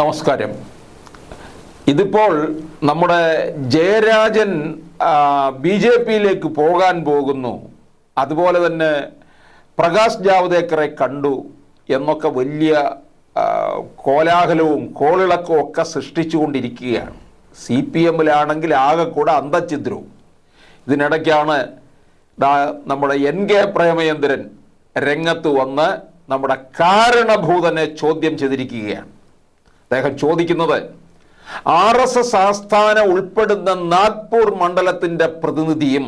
നമസ്കാരം. ഇതിപ്പോൾ നമ്മുടെ ജയരാജൻ ബി ജെ പിയിലേക്ക് പോകാൻ പോകുന്നു. അതുപോലെ തന്നെ പ്രകാശ് ജാവ്ദേക്കറെ കണ്ടു എന്നൊക്കെ വലിയ കോലാഹലവും കോളിളക്കവും ഒക്കെ സൃഷ്ടിച്ചുകൊണ്ടിരിക്കുകയാണ്. സി പി എമ്മിലാണെങ്കിൽ ആകെ കൂടെ അന്തഛിദ്രവും. ഇതിനിടയ്ക്കാണ് നമ്മുടെ എൻ കെ പ്രേമചന്ദ്രൻ രംഗത്ത് വന്ന് നമ്മുടെ കാരണഭൂതനെ ചോദ്യം ചെയ്തിരിക്കുകയാണ്. അദ്ദേഹം ചോദിക്കുന്നത് ആർ എസ് എസ് ആസ്ഥാന ഉൾപ്പെടുന്ന നാഗ്പൂർ മണ്ഡലത്തിന്റെ പ്രതിനിധിയും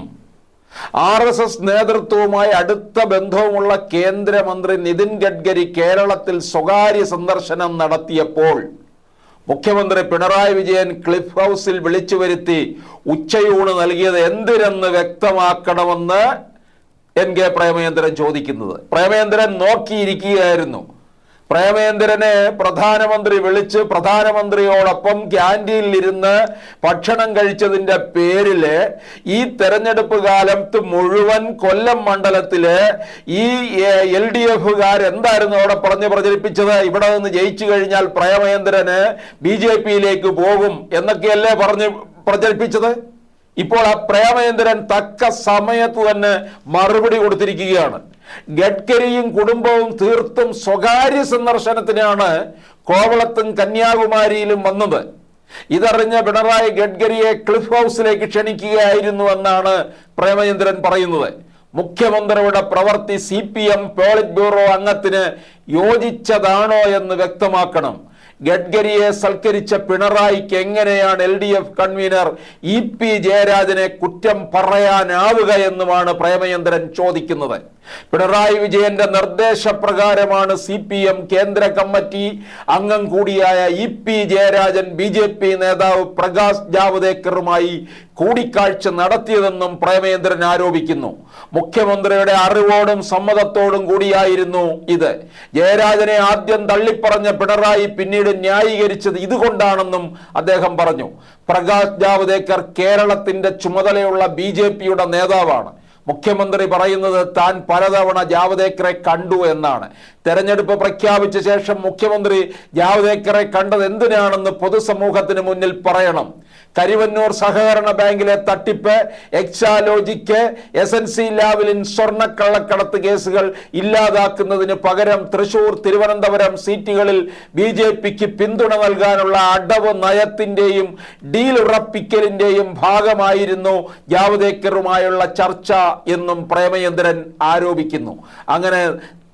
ആർ എസ് എസ് നേതൃത്വവുമായി അടുത്ത ബന്ധവുമുള്ള കേന്ദ്രമന്ത്രി നിതിൻ ഗഡ്കരി കേരളത്തിൽ സ്വകാര്യ സന്ദർശനം നടത്തിയപ്പോൾ മുഖ്യമന്ത്രി പിണറായി വിജയൻ ക്ലിഫ് ഹൗസിൽ വിളിച്ചു വരുത്തി ഉച്ചയൂണ് നൽകിയത് എന്തിനെന്ന് വ്യക്തമാക്കണമെന്ന് എൻ കെ പ്രേമചന്ദ്രൻ ചോദിക്കുന്നത്. പ്രേമചന്ദ്രൻ നോക്കിയിരിക്കുകയായിരുന്നു. പ്രേമേന്ദ്രനെ പ്രധാനമന്ത്രി വിളിച്ച് പ്രധാനമന്ത്രിയോടൊപ്പം ക്യാന്റീനിലിരുന്ന് ഭക്ഷണം കഴിച്ചതിന്റെ പേരിൽ ഈ തെരഞ്ഞെടുപ്പ് കാലത്ത് മുഴുവൻ കൊല്ലം മണ്ഡലത്തിൽ ഈ എൽ ഡി എഫുകാർ എന്തായിരുന്നു അവിടെ പറഞ്ഞ് പ്രചരിപ്പിച്ചത്? ഇവിടെ നിന്ന് ജയിച്ചു കഴിഞ്ഞാൽ പ്രേമേന്ദ്രന് ബി ജെ പിയിലേക്ക് പോകും എന്നൊക്കെയല്ലേ പറഞ്ഞ് പ്രചരിപ്പിച്ചത്? ഇപ്പോൾ ആ പ്രേമേന്ദ്രൻ തക്ക സമയത്ത് തന്നെ മറുപടി കൊടുത്തിരിക്കുകയാണ്. ഗഡ്കരിയും കുടുംബവും തീർത്തും സ്വകാര്യ സന്ദർശനത്തിനാണ് കോവളത്തും കന്യാകുമാരിയിലും വന്നത്. ഇതറിഞ്ഞ പിണറായി ഗഡ്കരിയെ ക്ലിഫ് ഹൗസിലേക്ക് ക്ഷണിക്കുകയായിരുന്നു എന്നാണ് പ്രേമചന്ദ്രൻ പറയുന്നത്. മുഖ്യമന്ത്രിയുടെ പ്രവൃത്തി C P M polit bureau അംഗത്തിന് യോജിച്ചതാണോ എന്ന് വ്യക്തമാക്കണം. ഗഡ്കരിയെ സൽക്കരിച്ച പിണറായിക്ക് എങ്ങനെയാണ് L D F convener E P ജയരാജനെ കുറ്റം പറയാനാവുക എന്നുമാണ് പ്രേമചന്ദ്രൻ ചോദിക്കുന്നത്. പിണറായി വിജയന്റെ നിർദ്ദേശപ്രകാരമാണ് സി പി എം കേന്ദ്ര കമ്മിറ്റി അംഗം കൂടിയായ E P Jayarajan B J P നേതാവ് പ്രകാശ് ജാവ്ദേക്കറുമായി കൂടിക്കാഴ്ച നടത്തിയതെന്നും പ്രേമേന്ദ്രൻ ആരോപിക്കുന്നു. മുഖ്യമന്ത്രിയുടെ അറിവോടും സമ്മതത്തോടും കൂടിയായിരുന്നു ഇത്. ജയരാജനെ ആദ്യം തള്ളിപ്പറഞ്ഞ പിണറായി പിന്നീട് ന്യായീകരിച്ചത് ഇതുകൊണ്ടാണെന്നും അദ്ദേഹം പറഞ്ഞു. പ്രകാശ് ജാവ്ദേക്കർ കേരളത്തിന്റെ ചുമതലയുള്ള ബി നേതാവാണ്. മുഖ്യമന്ത്രി പറയുന്നത് താൻ പലതവണ ജാവദേക്കറെ കണ്ടു എന്നാണ്. തെരഞ്ഞെടുപ്പ് പ്രഖ്യാപിച്ച ശേഷം മുഖ്യമന്ത്രി ജാവദേക്കറെ കണ്ടത് എന്തിനാണെന്ന് പൊതുസമൂഹത്തിന് മുന്നിൽ പറയണം. കരിവന്നൂർ സഹകരണ ബാങ്കിലെ തട്ടിപ്പ് Exalogic S N C Lavalin സ്വർണക്കള്ളക്കടത്ത് കേസുകൾ ഇല്ലാതാക്കുന്നതിന് പകരം തൃശൂർ തിരുവനന്തപുരം സീറ്റുകളിൽ ബി ജെ പിക്ക് പിന്തുണ നൽകാനുള്ള അടവ് നയത്തിന്റെയും ഡീൽ ഉറപ്പിക്കലിന്റെയും ഭാഗമായിരുന്നു ജാവദേക്കറുമായുള്ള ചർച്ച എന്നും പ്രേമചന്ദ്രൻ ആരോപിക്കുന്നു. അങ്ങനെ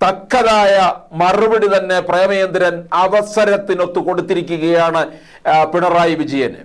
തക്കതായ മറുപടി തന്നെ പ്രേമചന്ദ്രൻ അവസരത്തിനൊത്തു കൊടുത്തിരിക്കുകയാണ് പിണറായി വിജയന്.